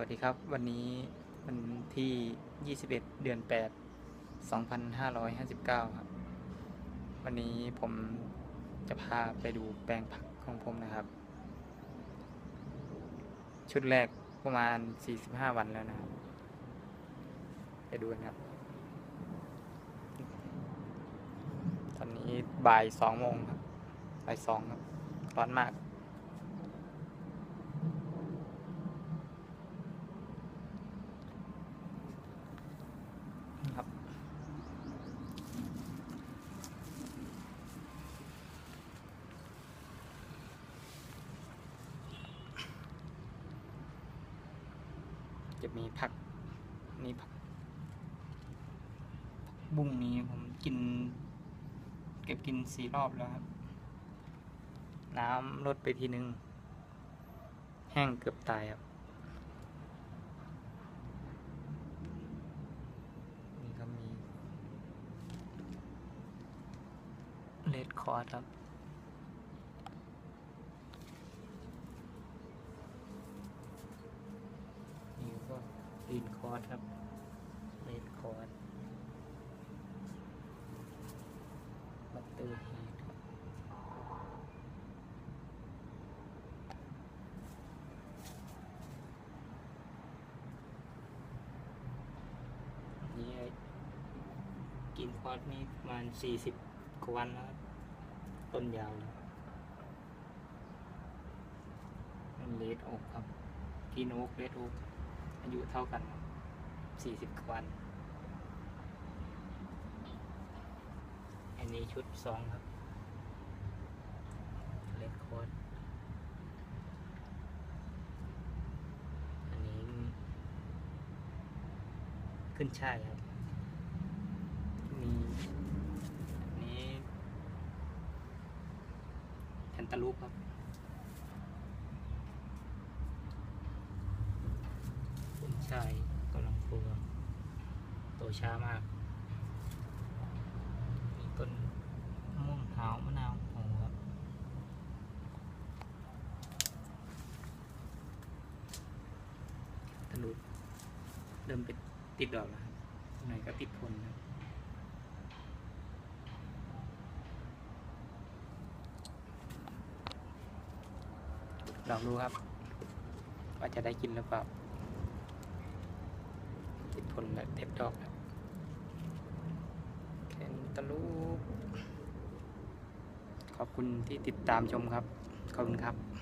วัสดีครับ วันนี้วันที่ 21 เดือน 8 2559 ครับ วันนี้ผมจะพาไปดูแปลงผักของผมนะครับ ชุดแรกประมาณ 45 วันแล้วนะครับไปดูกันครับ ตอนนี้บ่าย2โมงครับบ่าย2ครับ ร้อนมาก ครับ จะมีผักนี่ผักบุ้งนี้ผมกิน เก็บกินสี่รอบแล้วครับ น้ำลดไปทีนึง แห้งเกือบตายครับ นี่ก็มีเลดคอร์ดครับ นี่ก็ลีนค อร์ดครับเลดคอร์ดบัตเตอร์ฮีทครับนี่ไอ้กินคอร์นี่ประมาณสี่สิบกว่าวันแล้วต้นยาวเลยเลดโอกครับกินโอกเลดโอ๊กอายุเท่ากันสี่สิบ กว่าวัน อันนี้ชุดสองครับเลดโคดอันนี้ ขึ้นช่ายครับ มีอันนี้แคนตาลูปครับขึ้นช่ายกำลังฟูครับโต ช้ามาก มีต้นม่วงหาวมะนาวโอ้โหครับทะลุเริ่มเป็นติดดอกแล้วครับตรงไหนก็ติดผลครับลองดูครับ ว่าจะได้กินหรือเปล่าติดผลและเต็ดดอกครับ ตะลูปขอบคุณที่ติดตามชมครับ ขอบคุณครับ